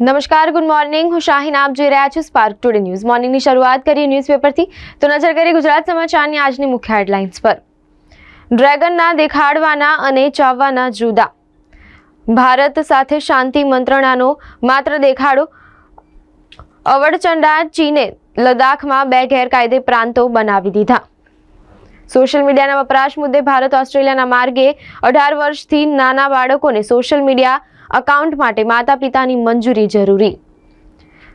નમસ્કાર good morning હું શાહીન, આપ જોઈ રહ્યા છો સ્પાર્ક ટુડે ન્યૂઝ મોર્નિંગની શરૂઆત કરીએ ન્યૂઝપેપરથી તો નજર કરીએ ગુજરાત સમાચારની આજની મુખ્ય હેડલાઇન્સ પર. ડ્રેગનના દેખાડવાના અને ચાવવાના જુદા. ભારત સાથે શાંતિ મંત્રણાનો માત્ર દેખાડો. અવડચંડા ચીને લદ્દાખમાં બે ગેરકાયદે પ્રાંતો બનાવી દીધા. સોશિયલ મીડિયાના વપરાશ મુદ્દે ભારત ઓસ્ટ્રેલિયાના માર્ગે અઢાર વર્ષથી નાના બાળકોને સોશિયલ મીડિયા અકાઉન્ટ માટે માતા પિતાની મંજૂરી જરૂરી.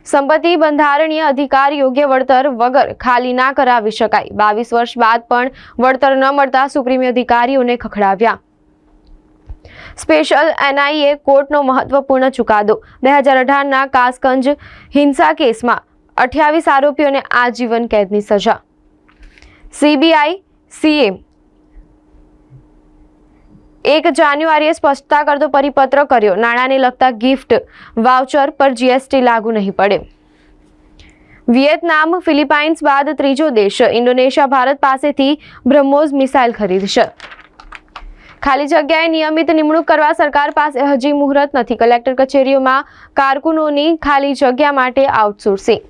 સંપત્તિ બંધારણીય અધિકાર યોગ્ય વળતર વગર ખાલી ના કરાવી શકાય. બાવીસ વર્ષ બાદ પણ વળતર ન મળતા સુપ્રીમ અધિકારીઓને ખખડાવ્યા. સ્પેશિયલ એનઆઈએ કોર્ટનો મહત્વપૂર્ણ ચુકાદો. બે હજાર અઢારના કાસગંજ હિંસા કેસમાં અઠ્યાવીસ આરોપીઓને આજીવન કેદની સજા. સીબીઆઈ, સીએમ એક જાન્યુઆરીએ સ્પષ્ટતા કરતો પરિપત્ર કર્યો. નાણાંને લગતા ગિફ્ટ, વાઉચર પર જીએસટી લાગુ નહીં પડે. વિયેતનામ, ફિલિપાઇન્સ બાદ ત્રીજો દેશ, ઇન્ડોનેશિયા, ભારત પાસેથી બ્રહ્મોઝ મિસાઇલ ખરીદશે. ખાલી જગ્યાએ નિયમિત નિમણૂક કરવા સરકાર પાસે હજી મુહૂર્ત નથી. કલેક્ટર કચેરીઓમાં કારકુનોની ખાલી જગ્યા માટે આઉટસોર્સિંગ.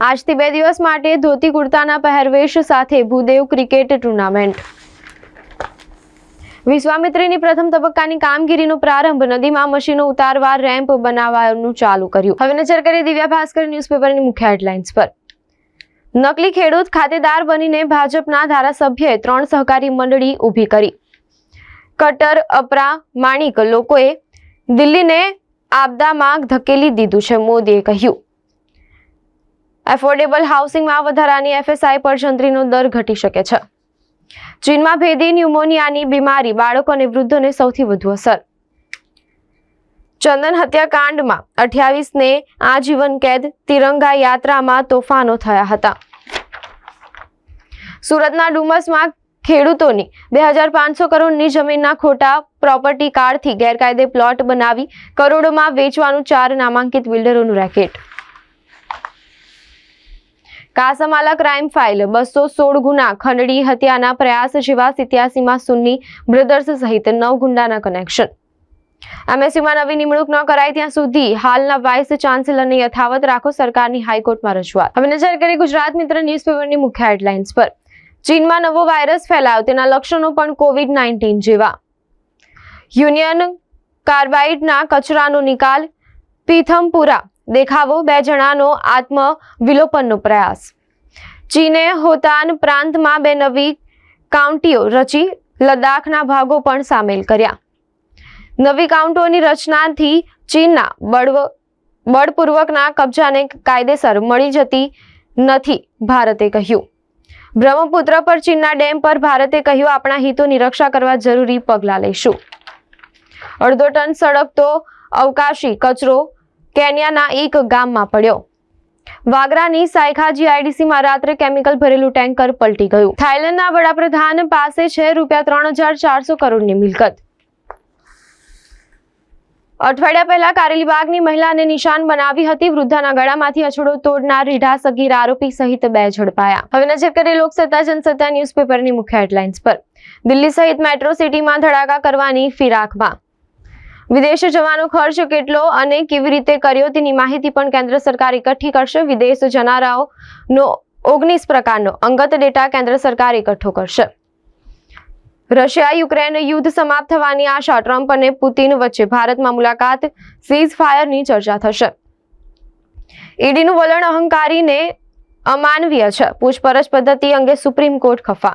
આજથી બે દિવસ માટે ધોતી કુર્તાના પહેરવેશ સાથે ભૂદેવ ક્રિકેટ ટુર્નામેન્ટ. વિશ્વામિત્રીની પ્રથમ તબક્કાની કામગીરીનો પ્રારંભ નદીમાં મશીનો ઉતારવા રેમ્પ બનાવવાનું ચાલુ કર્યું. હવે નજર કરીએ દિવ્યા ભાસ્કર ન્યૂઝપેપરની મુખ્ય હેડલાઇન્સ પર. નકલી ખેડૂત ખાતેદાર બનીને ભાજપના ધારાસભ્યએ ત્રણ સહકારી મંડળી ઊભી કરી. કટર અપરા, માણિક લોકોએ દિલ્હીને આપદામાં ધકેલી દીધું છે, મોદીએ કહ્યું. એફોર્ડેબલ હાઉસિંગમાં વધારાની એફએસઆઈ પર જંત્રીનો દર ઘટી શકે છે. ચીનમાં ભેદી, ન્યુમોનિયાની બીમારી બાળકો અને વૃદ્ધોને સૌથી વધુ અસર. ચંદન હત્યાકાંડમાં અઠ્યાવીસને આજીવન કેદ, તિરંગા યાત્રામાં તોફાનો થયા હતા. સુરતના ડુમસમાં ખેડૂતોની બે હજાર પાંચસો કરોડની જમીનના ખોટા પ્રોપર્ટી કાર્ડથી ગેરકાયદે પ્લોટ બનાવી કરોડોમાં વેચવાનું ચાર નામાંકિત બિલ્ડરોનું રેકેટ. કાસામાલા ક્રાઇમ ફાઇલ બસો સોળ ગુના ખંડણી હત્યાના પ્રયાસ જેવા સિત્યાસીમાં સુન્ની બ્રધર્સ સહિત નવ ગુંડાના કનેક્શન એમએસયુમાં નવી નિમણૂક ન કરાય ત્યાં સુધી હાલના વાઇસ ચાન્સેલરને યથાવત રાખો સરકારની હાઈકોર્ટમાં રજૂઆત. હવે નજર કરીએ ગુજરાત મિત્ર ન્યૂઝપેપરની મુખ્ય હેડલાઇન્સ પર. ચીનમાં નવો વાયરસ ફેલાયો, તેના લક્ષણો પણ કોવિડ નાઇન્ટીન જેવા. યુનિયન કાર્બાઇડના કચરાનો નિકાલ, પીથમપુરા. દેખાવો બે જણાનો આત્મ વિલોપનનો પ્રયાસ. ચીને હોતાન પ્રાંતમાં બે નવી કાઉન્ટીઓ રચી લદ્દાખના ભાગો પણ સામેલ કર્યા. નવી કાઉન્ટોની રચનાથી ચીનના બળવ, બળપૂર્વકના કબજાને કાયદેસર મળી જતી નથી ભારતે કહ્યું. બ્રહ્મપુત્ર પર ચીનના ડેમ પર ભારતે કહ્યું, આપણા હિતોની રક્ષા કરવા જરૂરી પગલાં લઈશું. અડધો ટન સળગતો અવકાશી કચરો કેન્યાના એક ગામમાં પડ્યો. વાગરાની સાયખાજી આઈડીસીમાં રાત્રે કેમિકલ ભરેલું ટેન્કર પલટી ગયું. થાઇલેન્ડના વડાપ્રધાન પાસે છે રૂપિયા ત્રણ હજાર ચારસો કરોડની મિલકત. અઠવાડિયા પહેલા કારેલીબાગની મહિલાને નિશાન બનાવી હતી. વૃદ્ધાના ગળામાંથી અછડો તોડનાર રીઢા સગીર આરોપી સહિત બે ઝડપાયા. હવે નજર કરીએ લોકસત્તા, જનસત્તા ન્યૂઝપેપરની મુખ્ય હેડલાઇન્સ પર. દિલ્હી સહિત મેટ્રો સિટીમાં ધડાકા કરવાની ફિરાકમાં. વિદેશ જવાનો ખર્ચ કેટલો અને કેવી રીતે કર્યો તેની માહિતી પણ કેન્દ્ર સરકાર એકઠી કરશે. વિદેશ જનારાઓનો ઓગણીસ પ્રકારનો અંગત ડેટા કેન્દ્ર સરકાર એકઠો કરશે. રશિયા યુક્રેન યુદ્ધ સમાપ્ત થવાની આશા ટ્રમ્પ અને પુતિન વચ્ચે ભારતમાં મુલાકાત સીઝ ફાયરની ચર્ચા થશે. ઈડીનું વલણ અહંકારીને અમાનવીય છે. પૂછપરછ પદ્ધતિ અંગે સુપ્રીમ કોર્ટ ખફા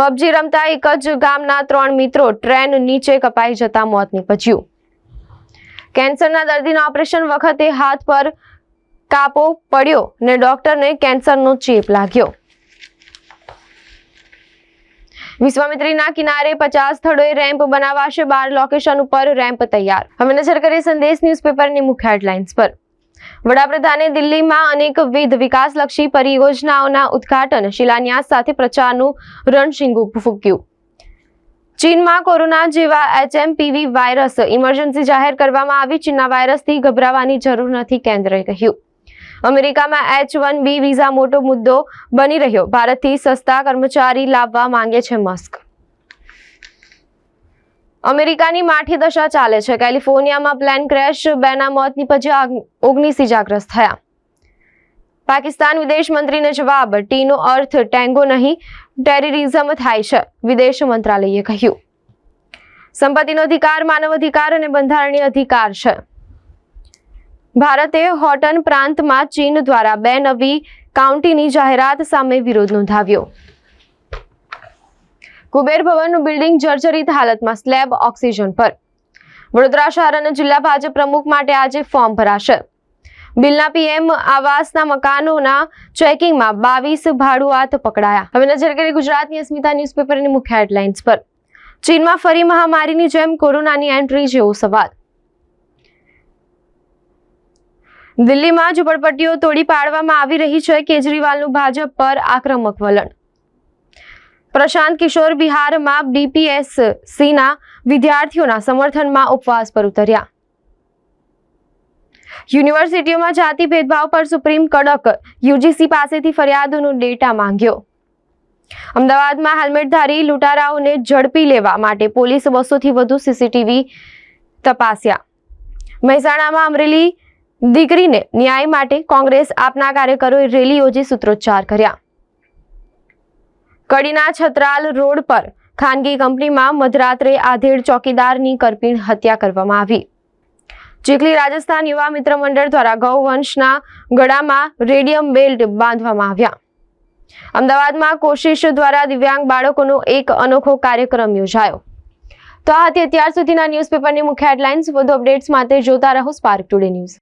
પબજી રમતા એક જ ગામના ત્રણ મિત્રો ટ્રેન નીચે કપાઈ જતા મોત નીપજ્યું. કેન્સરના દર્દીના ઓપરેશન વખતે હાથ પર કાપો પડ્યો ને ડોક્ટરને કેન્સરનો ચેપ લાગ્યો. વિશ્વામિત્રીના કિનારે પચાસ સ્થળોએ રેમ્પ બનાવાશે બાર લોકેશન ઉપર રેમ્પ તૈયાર. હવે નજર કરીએ સંદેશ ન્યૂઝપેપરની મુખ્ય હેડલાઇન્સ પર. વડાપ્રધાને દિલ્હીમાં અનેકવિધ વિકાસલક્ષી પરિયોજનાઓના ઉદ્ઘાટન, શિલાન્યાસ સાથે પ્રચારનું રણશીંગું ફૂક્યું. ચીનમાં કોરોના જેવા એચએમપીવી વાયરસ ઇમરજન્સી જાહેર કરવામાં આવી. ચીનના વાયરસથી ગભરાવાની જરૂર નથી કેન્દ્રએ કહ્યું. અમેરિકામાં એચ વન બી વિઝા મોટો મુદ્દો બની રહ્યો. ભારતથી સસ્તા કર્મચારી લાવવા માંગે છે મસ્ક. અમેરિકાની માઠી દશા ચાલે છે. કેલિફોર્નિયામાં પ્લેન ક્રેશ, બેના મોતની પછી ઓગણીસ ઇજાગ્રસ્ત થયા. પાકિસ્તાન વિદેશ મંત્રીને જવાબ, ટીનો અર્થ ટેંગો નહીં, ટેરરિઝમ થાય છે, વિદેશ મંત્રાલયે કહ્યું. સંપત્તિનો અધિકાર, માનવ અધિકાર અને બંધારણીય અધિકાર છે. ભારતે હોટન પ્રાંતમાં ચીન દ્વારા બે નવી કાઉન્ટીની જાહેરાત સામે વિરોધ નોંધાવ્યો. કુબેર ભવનનું બિલ્ડિંગ જર્જરિત હાલતમાં સ્લેબ ઓક્સિજન પર. વડોદરા શહેર અને જિલ્લા ભાજપ પ્રમુખ માટે આજે ફોર્મ ભરાશે. બિલના પીએમ આવાસના મકાનોના ચેકિંગમાં બાવીસ ભાડુઆત પકડાયા. હવે નજર કરીએ ગુજરાતની અસ્મિતા ન્યૂઝપેપરની મુખ્ય હેડલાઇન્સ પર. ચીનમાં ફરી મહામારીની જેમ કોરોનાની એન્ટ્રી જેવો સવાલ. દિલ્હીમાં ઝુંપડપટ્ટીઓ તોડી પાડવામાં આવી રહી છે કેજરીવાલનું ભાજપ પર આક્રમક વલણ. પ્રશાંત કિશોર બિહારમાં બીપીએસસીના વિદ્યાર્થીઓના સમર્થનમાં ઉપવાસ પર ઉતર્યા. યુનિવર્સિટીઓમાં જાતિ ભેદભાવ પર સુપ્રીમ કડક યુજીસી પાસેથી ફરિયાદોનો ડેટા માંગ્યો. અમદાવાદમાં હેલ્મેટધારી લૂંટારાઓને ઝડપી લેવા માટે પોલીસ બસોથી વધુ સીસીટીવી તપાસ્યા. મહેસાણામાં અમરેલી દીકરીને ન્યાય માટે કોંગ્રેસ આપના કાર્યકરોએ રેલી યોજી સૂત્રોચ્ચાર કર્યા. કડીના છત્રાલ રોડ પર ખાનગી કંપનીમાં મધરાત્રે આધેડ ચોકીદારની કરપીણ હત્યા કરવામાં આવી. ચીખલી રાજસ્થાન યુવા મિત્ર મંડળ દ્વારા ગૌવંશના ગળામાં રેડિયમ બેલ્ટ બાંધવામાં આવ્યા. અમદાવાદમાં કોશિશ દ્વારા દિવ્યાંગ બાળકોનો એક અનોખો કાર્યક્રમ યોજાયો. તો આ હતી અત્યાર સુધીના ન્યૂઝપેપરની મુખ્ય હેડલાઇન્સ. વધુ અપડેટ્સ માટે જોતા રહો સ્પાર્ક ટુડે ન્યૂઝ.